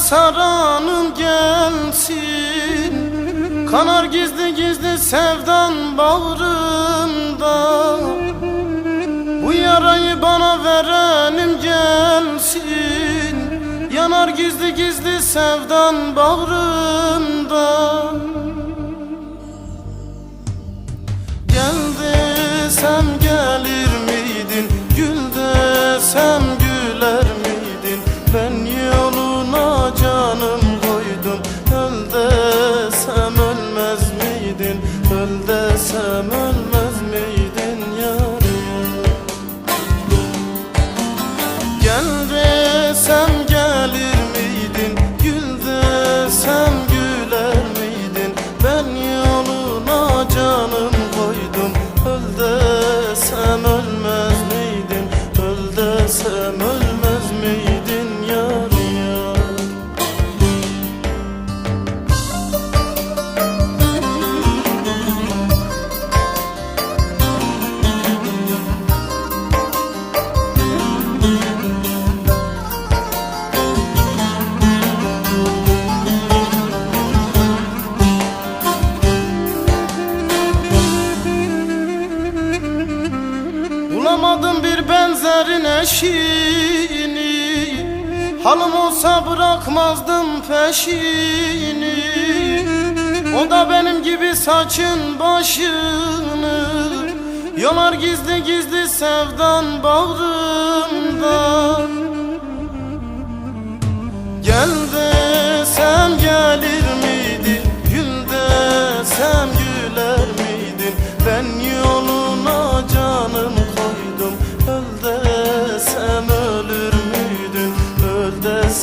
saranım gelsin. Kanar gizli gizli sevdan bağrımda Bu yarayı bana verenim gelsin. Yanar gizli gizli sevdan bağrımda eşini Halım olsa bırakmazdım peşini. O da benim gibi saçın başını. Yolar gizli gizli sevdan bağrımda. Gel desem gelir miydin Gül desem güler miydin Ben yoluna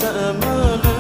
Öl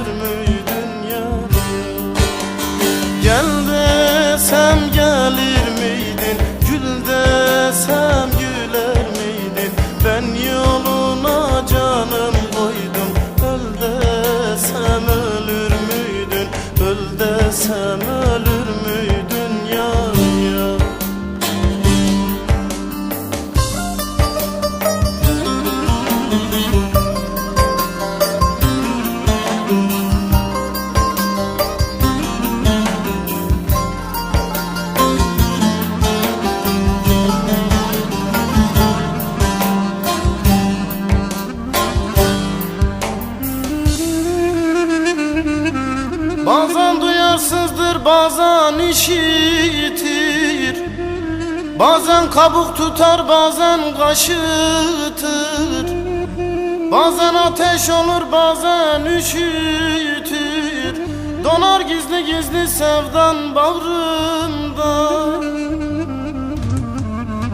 kabuk tutar bazen kaşıtır Bazen ateş olur bazen üşütür. Donar gizli gizli sevdan bağrımda.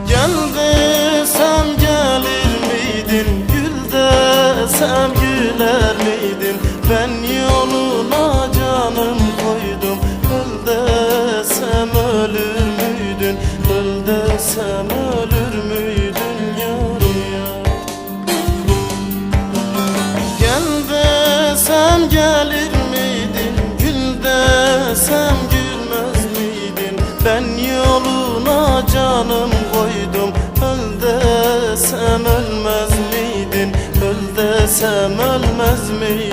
Gel desem gelir miydin? Gül desem güler miydin? Ben yoluna canım koydum. Öl desem Öl desem ölür müydün yar yar Gel desem gelir miydin? Gül desem gülmez miydin? Ben yoluna canım koydum. Öl desem ölmez miydin? Öl desem ölmez miydin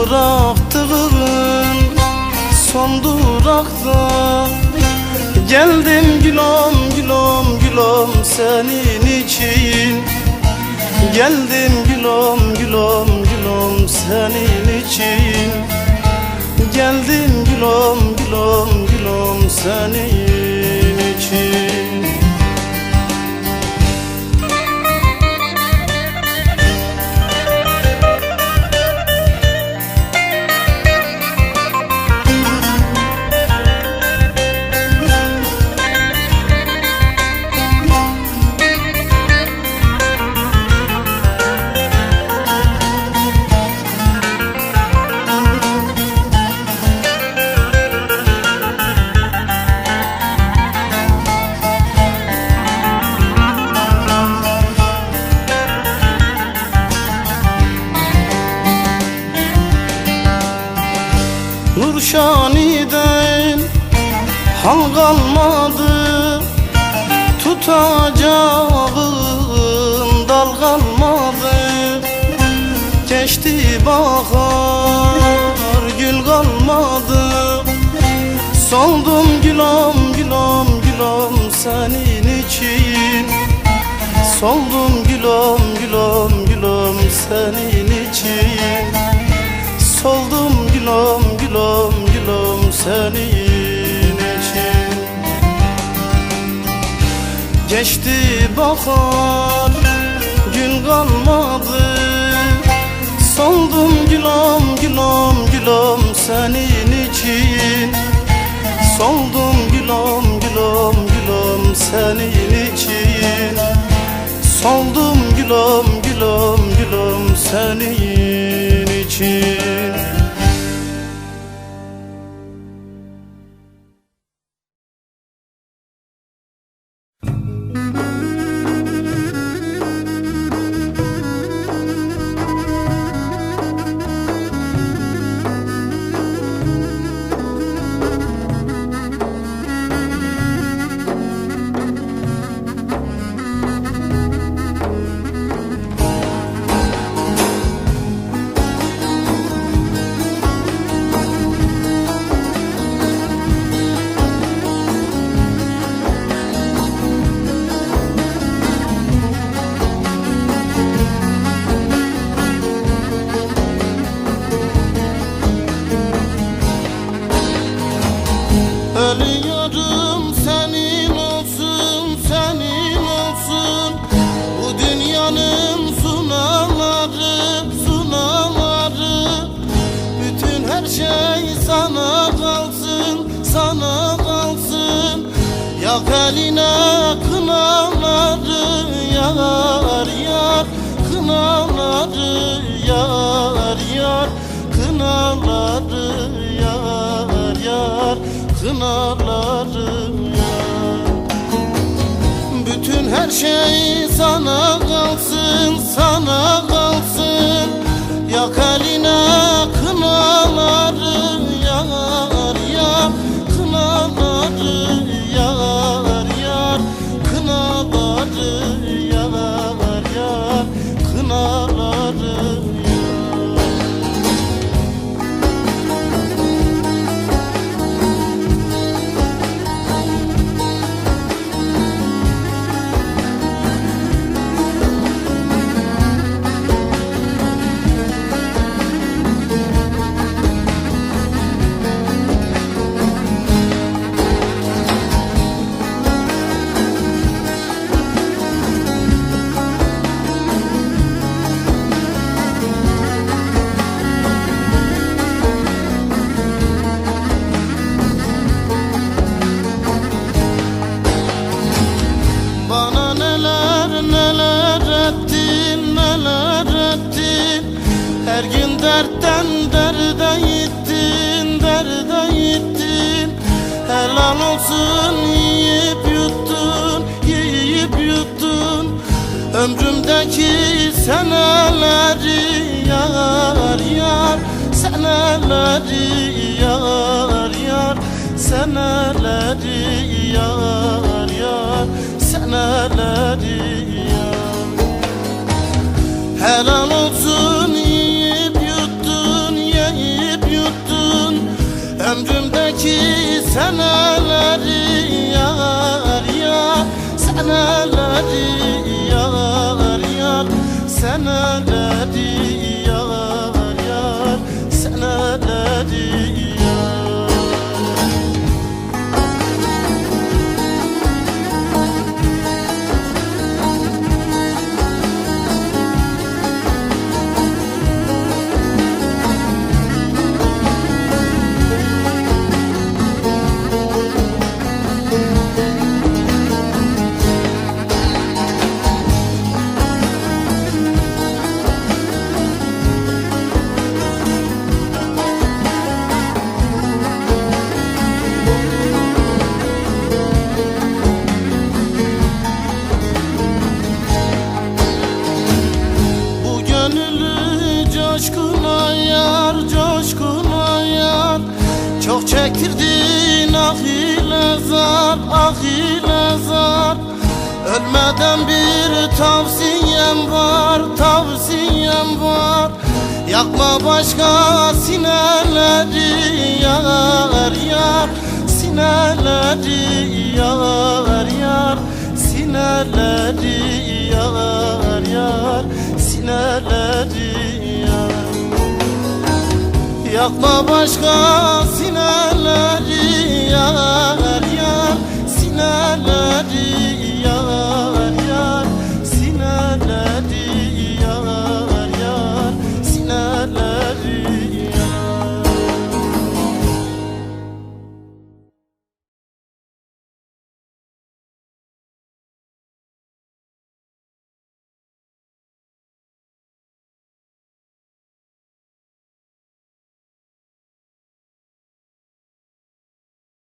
Bıraktığın son durakta. Geldim gülüm gülüm gülüm senin için. Geldim gülüm gülüm gülüm senin için. Geldim gülüm gülüm gülüm senin Soldum gülüm gülüm gülüm senin için. Soldum gülüm gülüm gülüm senin için. Geçti bahar gün kalmadı. Soldum gülüm gülüm gülüm senin için. Soldum gülüm gülüm gülüm senin için Soldum gülüm gülüm gülüm senin için Yak eline kınaları yar yar Kınaları yar yar Kınaları yar yar Kınaları yar. Bütün her şey sana kalsın sana kalsın. Yak Olsun yiyip yuttun yiyip yuttun. Ömrümdeki seneleri yar yar Seneleri yar yar Seneleri yar yar Seneleri yar. Helal olsun seneleri yar yar Seneleri yar yar. Seneleri yar yar Seneleri tavsiyem var tavsiyem var. Yakma başka sineleri yar yar. Sineleri yar yar. Sineleri yar yar. Sineleri yar. Yakma başka sineleri yar yar. Sineleri